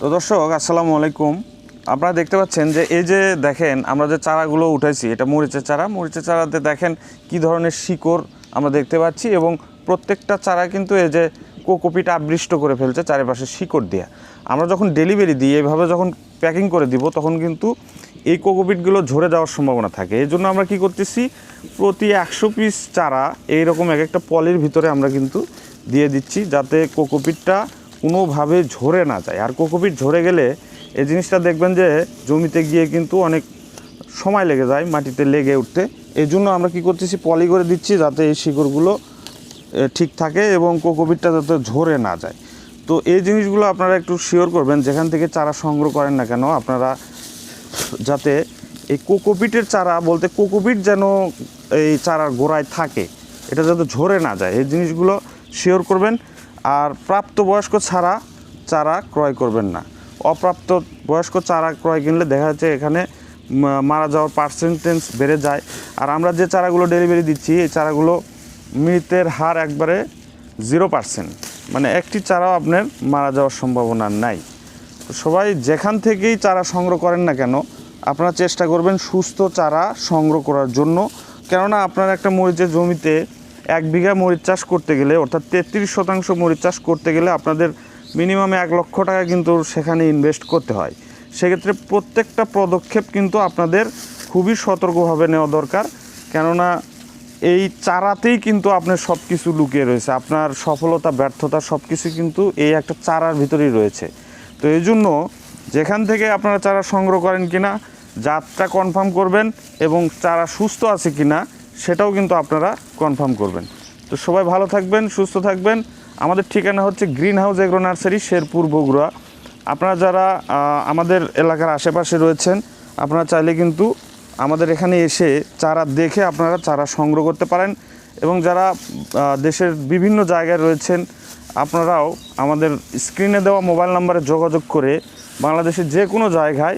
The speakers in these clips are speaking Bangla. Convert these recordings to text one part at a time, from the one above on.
তো দর্শক, আসসালামু আলাইকুম। আপনারা দেখতে পাচ্ছেন যে এই যে দেখেন, আমরা যে চারাগুলো উঠাইছি, এটা মরিচের চারা। মরিচের চারাতে দেখেন কি ধরনের শিকড় আমরা দেখতে পাচ্ছি এবং প্রত্যেকটা চারা কিন্তু এই যে কোকোপিট আবৃষ্ট করে ফেলছে চারিপাশে শিকড় দিয়ে। আমরা যখন ডেলিভারি দিই, এইভাবে যখন প্যাকিং করে দিব, তখন কিন্তু এই কোকোপিটগুলো ঝরে যাওয়ার সম্ভাবনা থাকে। এই জন্য আমরা কি করতেছি, প্রতি একশো পিস চারা এইরকম এক একটা পলির ভিতরে আমরা কিন্তু দিয়ে দিচ্ছি, যাতে কোকোপিটটা কোনোভাবে ঝরে না যায়। আর কোকোপিট ঝরে গেলে এই জিনিসটা দেখবেন যে জমিতে গিয়ে কিন্তু অনেক সময় লেগে যায় মাটিতে লেগে উঠতে। এই জন্য আমরা কি করতেছি, পলি করে দিচ্ছি যাতে এই শিকড়গুলো ঠিক থাকে এবং কোকোপিটটা যাতে ঝরে না যায়। তো এই জিনিসগুলো আপনারা একটু শিওর করবেন, যেখান থেকে চারা সংগ্রহ করেন না কেন, আপনারা যাতে এই কোকোপিটের চারা বলতে কোকোপিট যেন এই চারার গোড়ায় থাকে, এটা যাতে ঝরে না যায়। এই জিনিসগুলো শিওর করবেন। আর প্রাপ্তবয়স্ক ছাড়া চারা ক্রয় করবেন না। অপ্রাপ্ত বয়স্ক চারা ক্রয় কিনলে দেখা যাচ্ছে এখানে মারা যাওয়ার পার্সেন্টেজ বেড়ে যায়। আর আমরা যে চারাগুলো ডেলিভারি দিচ্ছি, এই চারাগুলো মৃতের হার একবারে জিরো পার্সেন্ট মানে একটি চারাও আপনার মারা যাওয়ার সম্ভাবনা নাই। সবাই যেখান থেকেই চারা সংগ্রহ করেন না কেন, আপনারা চেষ্টা করবেন সুস্থ চারা সংগ্রহ করার জন্য। কেননা আপনার একটা মরিচের জমিতে এক বিঘা মরিচ চাষ করতে গেলে, অর্থাৎ তেত্রিশ শতাংশ মরিচ চাষ করতে গেলে আপনাদের মিনিমাম এক লক্ষ টাকা কিন্তু সেখানে ইনভেস্ট করতে হয়। সেক্ষেত্রে প্রত্যেকটা পদক্ষেপ কিন্তু আপনাদের খুবই সতর্কভাবে নেওয়া দরকার। কেননা এই চারাতেই কিন্তু আপনার সব কিছু লুকিয়ে রয়েছে। আপনার সফলতা, ব্যর্থতা সব কিছু কিন্তু এই একটা চারার ভিতরেই রয়েছে। তো এই জন্য যেখান থেকে আপনারা চারা সংগ্রহ করেন কিনা জাতটা কনফার্ম করবেন এবং চারা সুস্থ আছে কিনা সেটাও কিন্তু আপনারা কনফার্ম করবেন। তো সবাই ভালো থাকবেন, সুস্থ থাকবেন। আমাদের ঠিকানা হচ্ছে green house agro nursery Sherpur, Bogura. আপনারা যারা আমাদের এলাকার আশেপাশে রয়েছেন, আপনারা চাইলে কিন্তু আমাদের এখানে এসে চারা দেখে আপনারা চারা সংগ্রহ করতে পারেন এবং যারা দেশের বিভিন্ন জায়গায় রয়েছেন, আপনারাও আমাদের স্ক্রিনে দেওয়া মোবাইল নাম্বারে যোগাযোগ করে বাংলাদেশের যে কোনো জায়গায়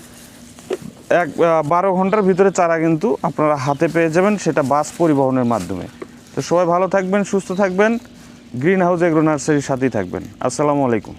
এক বারো ঘণ্টার ভিতরে চারা কিন্তু আপনারা হাতে পেয়ে যাবেন, সেটা বাস পরিবহনের মাধ্যমে। তো সবাই ভালো থাকবেন, সুস্থ থাকবেন গ্রিন হাউস এগ্রো নার্সারির সাথেই থাকবেন। আসসালামু আলাইকুম।